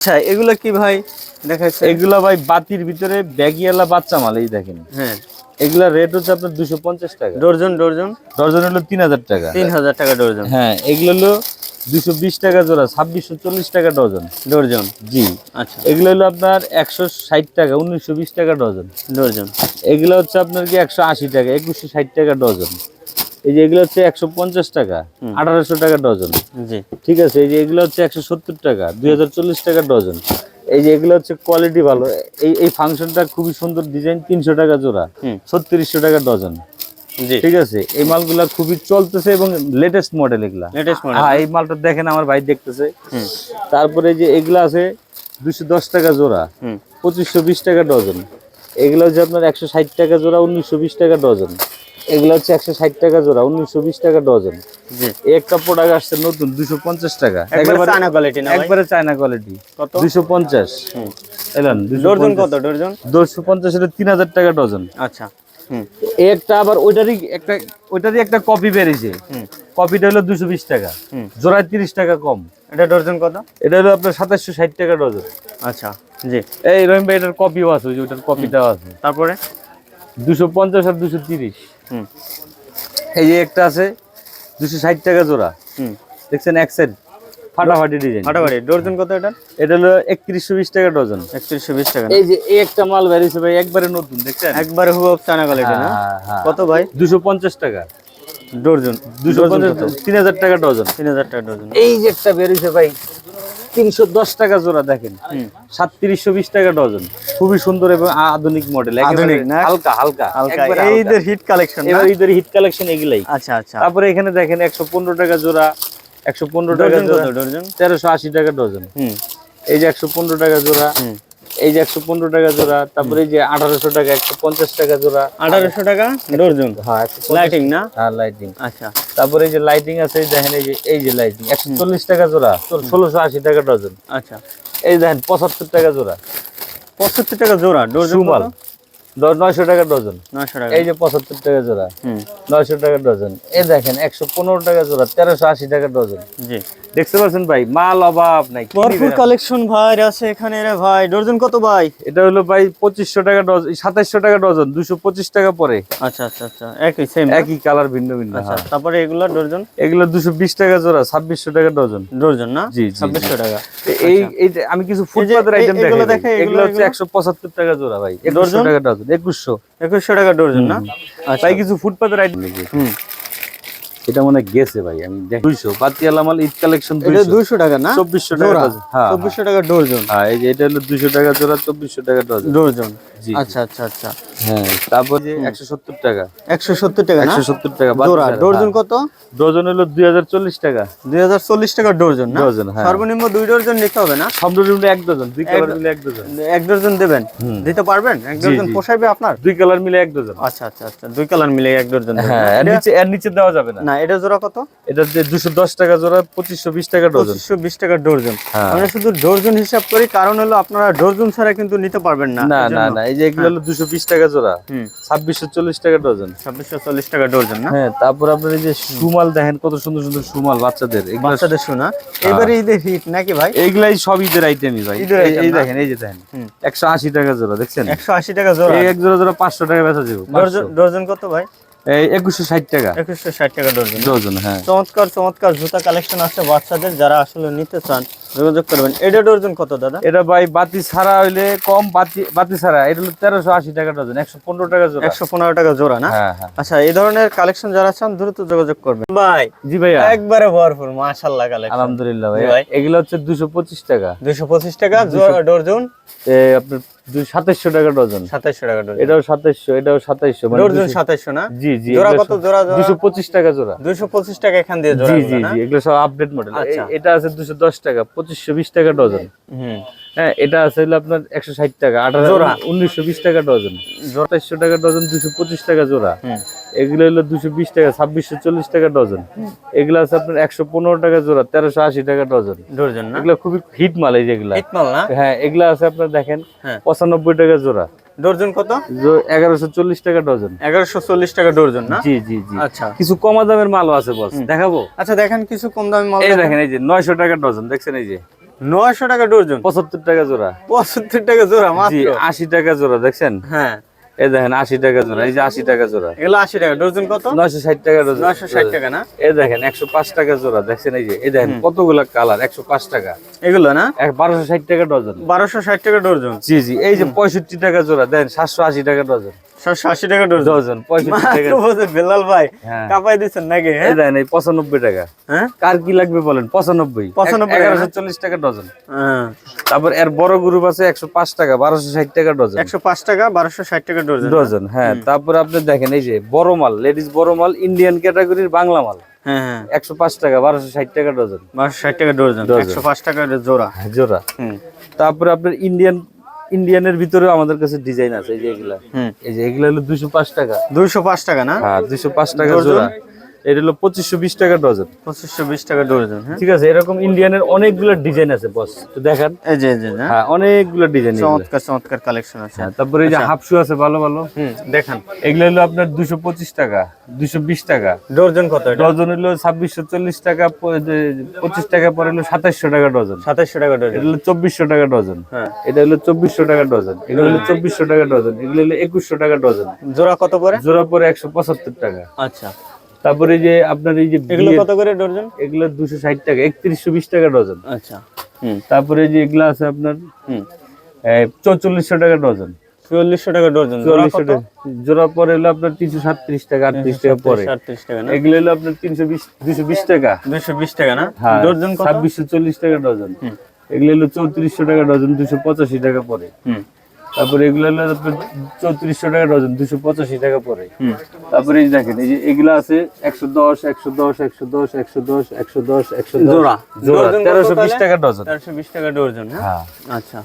আচ্ছা এগুলো কি ভাই দেখাচ্ছে? এগুলা ভাই বাতির ভিতরে ব্যাগিয়ালা বাচ্চা মাল এই দেখেন। হ্যাঁ। এগুলা রেট হচ্ছে আপনার দুশো পঞ্চাশ টাকা। Dozen dozen? ডজন হলো তিন হাজার টাকা। তিন হাজার টাকা ডর্জন। হ্যাঁ এগুলো হলো দুশো বিশ টাকা জোড়া ছাব্বিশশো চল্লিশ টাকা ডজন ডর্জন? জি। আচ্ছা। এগুলো হলো আপনার একশো ষাট টাকা উনিশশো বিশ টাকা ডজন ডর্জন। এগুলো হচ্ছে আপনার কি একশো আশি টাকা একুশশো ষাট টাকা ডজন এই যে এগুলো হচ্ছে একশো পঞ্চাশ টাকা আঠারোশো টাকা ডজন। ঠিক আছে এই যে এগুলো হচ্ছে একশো সত্তর টাকা দুই হাজার চল্লিশ টাকা ডজন। এই যে এগুলো হচ্ছে কোয়ালিটি ভালো। এই এই ফাংশনটা খুবই সুন্দর ডিজাইন তিনশো টাকা জোড়া ছত্রিশশো টাকা ডজন। ঠিক আছে এই মালগুলা খুবই চলতেছে এবং লেটেস্ট মডেল এগুলা। হ্যাঁ এই মালটা দেখেন আমার ভাই দেখতেছে। তারপরে যে এগুলা আছে দুশো দশ টাকা জোড়া পঁচিশশো বিশ টাকা ডজন। এগুলো হচ্ছে আপনার একশো ষাট টাকা জোড়া উনিশশো বিশ টাকা ডজন। এগুলো হচ্ছে একশো ষাট টাকা জোড়া উনিশশো বিশ টাকা ডজন। একটা প্রোডাক্ট আসছে নতুন দুশো পঞ্চাশ টাকা। একবারে চায়না কোয়ালিটি দুশো পঞ্চাশ। হুম। কত দুশো পঞ্চাশ। তিন হাজার টাকা ডজন। আচ্ছা একটা আবার ওইটারই একটা ওইটারই একটা কপি বেরিয়েছে। কপিটা হলো দুশো বিশ টাকা। হুম। জোড়ায় তিরিশ টাকা কম। এটা ডর্জন কত? এটা হলো আপনার সাতাশশো ষাট টাকা ডজন। আচ্ছা জি। এই রহিম ভাই এটার কপিও আছে ওইটার কপিটাও আছে। তারপরে? দুশো পঞ্চাশ আর দুশো তিরিশ। হুম। এই যে একটা আছে দুশো ষাট টাকা জোড়া। দেখছেন এক সাইড ফাটাফাটি ডিজাইন ফাটাফাটি। ডর্জন কত এটা? এটা হলো একত্রিশশো বিশ টাকা ডজন একত্রিশশো বিশ টাকা এই যে এই একটা মাল বেরিয়েছে ভাই একবারে নতুন দেখছেন? একবারে হুব চায়না কোয়ালিটি না? কত ভাই? দুশো পঞ্চাশ টাকা। ডর্জন। দুশো পঞ্চাশ তিন হাজার টাকা ডজন তিন হাজার টাকা ডর্জন। এই যে একটা বেরিয়েছে ভাই তিনশো দশ টাকা জোড়া দেখেন। সাতত্রিশশো বিশ টাকা ডজন। খুবই সুন্দর এবং আধুনিক মডেল হালকা হালকা। যে হিট কালেকশন এবার ঈদের হিট কালেকশন এগুলাই। আচ্ছা আচ্ছা। তারপরে এখানে দেখেন একশো পনেরো টাকা জোড়া একশো পনেরো টাকা জোড়া ডজন? তেরোশো আশি টাকা ডজন। এই যে একশো পনেরো টাকা জোড়া এই যে একশো পনেরো টাকা জোড়া তারপরে যে আঠারোশো টাকা একশো পঞ্চাশ টাকা জোড়া। আঠারোশো টাকা ডর্জন? হ্যাঁ লাইটিং না? হ্যাঁ লাইটিং আচ্ছা। তারপরে যে লাইটিং আছে দেখেন এই যে এই যে লাইটিং একশো চল্লিশ টাকা জোড়া ষোলোশো আশি টাকা ডজন। আচ্ছা। এই দেখেন পঁচাত্তর টাকা জোড়া। পঁচাত্তর টাকা জোড়া ডর্জন দশ নয়শো টাকা ডজন। নয়শো টাকা। এই যে পঁচাত্তর টাকা জোড়া। নয়শো টাকা ডজন। এই দেখেন একশো পনেরো টাকা জোড়া তেরোশো আশি টাকা ডজন। জি। দেখতে পাচ্ছেন ভাই মাল অভাব নাই ভরপুর কালেকশন ভাই আছে এখানে রে ভাই। ডর্জন কত ভাই? এটা হলো ভাই পঁচিশশো টাকা ডজন সাতাইশশো টাকা ডজন দুশো পঁচিশ টাকা পরে। আচ্ছা আচ্ছা আচ্ছা একই সেম একই কালার ভিন্ন ভিন্ন আচ্ছা হ্যাঁ। তারপরে এগুলো ডর্জন? এগুলো দুশো বিশ টাকা জোড়া ছাব্বিশশো টাকা ডজন ডর্জন না? জি, জি, ছাব্বিশশো টাকা। এই এই যে আমি কিছু ফুটপাতের এই- আইটেম এগুলো দেখে দেখে, এগুলো- হচ্ছে এগুলো? একশো পঁচাত্তর টাকা জোড়া ভাই একুশশো ডজন? টাকা ডজন একুশশো। একুশশো টাকা ডর্জন না? আচ্ছা। ভাই কিছু ফুটপাতের আইটেম হুম। এটা মনে হয় গেছে ভাই আমি দেখ দুইশো পাতিয়ালা মাল ঈদ কালেকশন এটা দুইশো। টাকা না? চব্বিশশো টাকা হ্যাঁ চব্বিশশো টাকা ডর্জন হ্যাঁ এই যে এটা হলো দুইশো টাকা জোড়া চব্বিশশো টাকা ডজন ডর্জন জি। আচ্ছা আচ্ছা আচ্ছা। হ্যাঁ তারপর যে একশো সত্তর টাকা। একশো সত্তর টাকা একশো সত্তর টাকা জোড়া ডর্জন কত? ডজন হলো দুই হাজার চল্লিশ টাকা। দুই হাজার চল্লিশ টাকা ডর্জন না? হ্যাঁ। সর্বনিম্ন দুই ডর্জন নিতে হবে না? সব মিলে এক ডজন দুই কালার মিলে এক ডজন এক ডর্জন দেবেন? দিতে পারবেন? এক জি, ডর্জন আপনার? দুই কালার মিলে এক ডজন আচ্ছা আচ্ছা আচ্ছা দুই কালার মিলে এক ডর্জন হ্যাঁ এর নিচে এর নিচে দেওয়া যাবে না। না এটা জোড়া কত? এটা যে দুশো দশ টাকা জোড়া পঁচিশশো বিশ টাকা ডজন পঁচিশশো বিশ টাকা ডর্জন। হ্যাঁ। আমরা শুধু ডর্জন হিসাব করি কারণ হলো আপনারা ডর্জন ছাড়া কিন্তু নিতে পারবেন না। না না না এই যে এগুলো হলো দুশো বিশ টাকা জোড়া? ছাব্বিশশো চল্লিশ টাকা ডজন। ছাব্বিশশো চল্লিশ টাকা ডর্জন না? হ্যাঁ তারপর আপনার এই যে সুমাল দেখেন কত সুন্দর সুন্দর সুমাল বাচ্চাদের। বাচ্চাদের শোনা এবারে ঈদের হিট নাকি ভাই? এইগুলাই সব ঈদের আইটেমই ভাই। এই-? দেখেন এই যে দেখেন। একশো আশি টাকা জোড়া দেখছেন? একশো আশি টাকা জোড়া। এক জোড়া জোড়া পাঁচশো টাকা বেচা যাবে ডর্জন কত ভাই? একুশশো ষাট টাকা। একুশশো ষাট টাকা ডজন। হ্যাঁ। চমৎকার চমৎকার জুতা কালেকশন আছে বাচ্চাদের যারা আসলে নিতে চান যোগাযোগ করবেন। এটা ডর্জন কত দাদা? এটা ভাই বাতি ছাড়া হইলে কম বাতি বাতি ছাড়া এটা হলো তেরোশো আশি টাকা ডজন একশো পনেরো টাকা জোড়া। একশো পনেরো টাকা জোড়া না? হ্যাঁ হ্যাঁ। আচ্ছা এই ধরনের কালেকশন যারা চান দ্রুত যোগাযোগ করবেন। ভাই জি ভাইয়া। একবারে ভরপুর মাশাল্লাহ কালেকশন আলহামদুলিল্লাহ ভাই ভাই। এগুলো হচ্ছে দুশো পঁচিশ টাকা। দুশো পঁচিশ টাকা এ, আপনার সাতাইশশো টাকা ডজন। সাতাইশশো টাকা এটাও সাতাইশশো এটাও সাতাইশশো মানে ডর্জন সাতাইশশো না? জি জি জোড়া কত জোড়া জোড়া? দুশো পঁচিশ টাকা জোড়া। দুশো পঁচিশ টাকা এখান দিয়ে জি জি জি এগুলো সব আপডেট মডেল আচ্ছা। এটা আছে দুশো দশ টাকা পঁচিশশো বিশ টাকা ডজন। হুম। হ্যাঁ এটা আছে আপনার একশো ষাট টাকা আঠারো। উনিশশো বিশ টাকা ডজন। সাতাইশশো টাকা ডজন দুশো পঁচিশ টাকা জোড়া। এগুলো হলো দুশো বিশ টাকা ছাব্বিশশো চল্লিশ টাকা ডজন। এগুলো আছে আপনার একশো পনেরো টাকা জোড়া তেরোশো আশি টাকা ডজন। ডর্জন না? এগুলো খুবই হিট মাল এই যেগুলা হ্যাঁ এগুলো আছে আপনার দেখেন হ্যাঁ। পঁচানব্বই টাকা জোড়া। ডর্জন কত? এগারোশো চল্লিশ টাকা ডজন। এগারোশো চল্লিশ টাকা ডর্জন না? জি জি জি। আচ্ছা। কিছু কমা দামের মালও আছে বস দেখাবো? আচ্ছা দেখেন কিছু কম দামি মাল দেখেন। এই যে নয়শো টাকা ডজন দেখছেন এই যে? নয়শো টাকা ডর্জন পঁচাত্তর টাকা জোড়া। পঁচাত্তর টাকা জোড়া জি আশি টাকা জোড়া দেখছেন? হ্যাঁ। এই দেখেন আশি টাকা জোড়া এই যে আশি টাকা জোড়া। এগুলো আশি টাকা ডর্জন কত? নয়শো ষাট টাকা ডজন। নয়শো ষাট টাকা না? এই দেখেন একশো পাঁচ টাকা জোড়া দেখছেন এই যে এই দেখেন কতগুলা কালার একশো পাঁচ টাকা। এগুলো না? এক বারোশো ষাট টাকা ডজন। বারোশো ষাট টাকা ডর্জন জি জি এই যে পঁয়ষট্টি টাকা জোড়া দেন সাতশো আশি টাকা ডজন। সাতশো আশি টাকা ডর্জন ডজন টাকা। বেলাল ভাই হ্যাঁ। কাপাই নাকি এই হ্যাঁ এই টাকা। হ্যাঁ? কার কি লাগবে বলেন? পঁচানব্বই। 95 টাকা। চল্লিশ টাকা ডজন। হ্যাঁ। তারপর এর বড় গ্রুপ আছে একশো পাঁচ টাকা বারোশো ষাট টাকা ডজন। একশো পাঁচ টাকা বারোশো ষাট টাকা ডর্জন ডজন হ্যাঁ। তারপরে আপনি দেখেন এই যে বড় মাল লেডিস বড় মাল ইন্ডিয়ান ক্যাটাগরির বাংলা মাল। হ্যাঁ হ্যাঁ। একশো পাঁচ টাকা বারোশো ষাট টাকা ডজন। বারোশো ষাট টাকা ডজন। একশো পাঁচ টাকা জোড়া। জোড়া। তারপরে আপনার ইন্ডিয়ান ইন্ডিয়ানের ভিতরে আমাদের কাছে ডিজাইন আছে এই যে এগুলা। এই যে এগুলা হলো দুশো পাঁচ টাকা। দুইশো পাঁচ টাকা না? হ্যাঁ দুশো পাঁচ টাকা জোড়া। এটা হলো পঁচিশশো বিশ টাকা ডজন। পঁচিশশো বিশ টাকা ডর্জন হ্যাঁ? ঠিক আছে এরকম ইন্ডিয়ানের অনেকগুলো ডিজাইন আছে বস তো দেখান। এই যে হ্যাঁ? হ্যাঁ অনেকগুলো ডিজাইন চমৎকার চমৎকার কালেকশন আছে। তারপরে এই যে হাফ শু আছে ভালো ভালো। হুম দেখান। এগুলো হলো আপনার দুশো পঁচিশ টাকা দুশো বিশ টাকা। ডর্জন কত ডজন হলো ছাব্বিশশো চল্লিশ টাকা পঁচিশ টাকা পরে হলো সাতাশশো টাকা ডজন। সাতাশশো টাকা ডর্জন এটা হলো চব্বিশশো টাকা ডজন। হ্যাঁ। এটা হলো চব্বিশশো টাকা ডজন। এগুলো হলো চব্বিশশো টাকা ডজন। এগুলো হলো একুশশো টাকা ডজন। জোড়া কত করে জোড়া পরে একশো পঁচাত্তর টাকা। আচ্ছা। তারপরে যে আপনার এই যে এগুলো কত করে ডর্জন এগুলো দুশো ষাট টাকা একত্রিশশো বিশ টাকা ডজন। আচ্ছা। তারপরে যে এগুলো আছে আপনার হুম। চৌচল্লিশশো টাকা ডজন। চুয়াল্লিশশো টাকা চুয়াল্লিশশো টাকা। জোড়া পরে হলো আপনার তিনশো সাতত্রিশ টাকা আটত্রিশ টাকা পরে। সাতত্রিশ টাকা এগুলো হলো আপনার তিনশো বিশ দুশো বিশ টাকা। বিশ টাকা না? হ্যাঁ ডর্জন কত? ছাব্বিশশো চল্লিশ টাকা ডজন। এগুলো হলো চৌত্রিশশো টাকা ডজন দুশো পঁচাশি টাকা পরে। হুম। তারপরে এগুলো হলো আপনার চৌত্রিশশো টাকা ডজন দুশো পঁচাশি টাকা পরে। তারপরে এই দেখেন এই যে এগুলো আছে একশো দশ একশো দশ একশো দশ একশো দশ একশো দশ একশো দশ। জোড়া। জোড়া তেরোশো বিশ টাকা ডজন। তেরোশো বিশ টাকা ডর্জন হ্যাঁ? হ্যাঁ। আচ্ছা।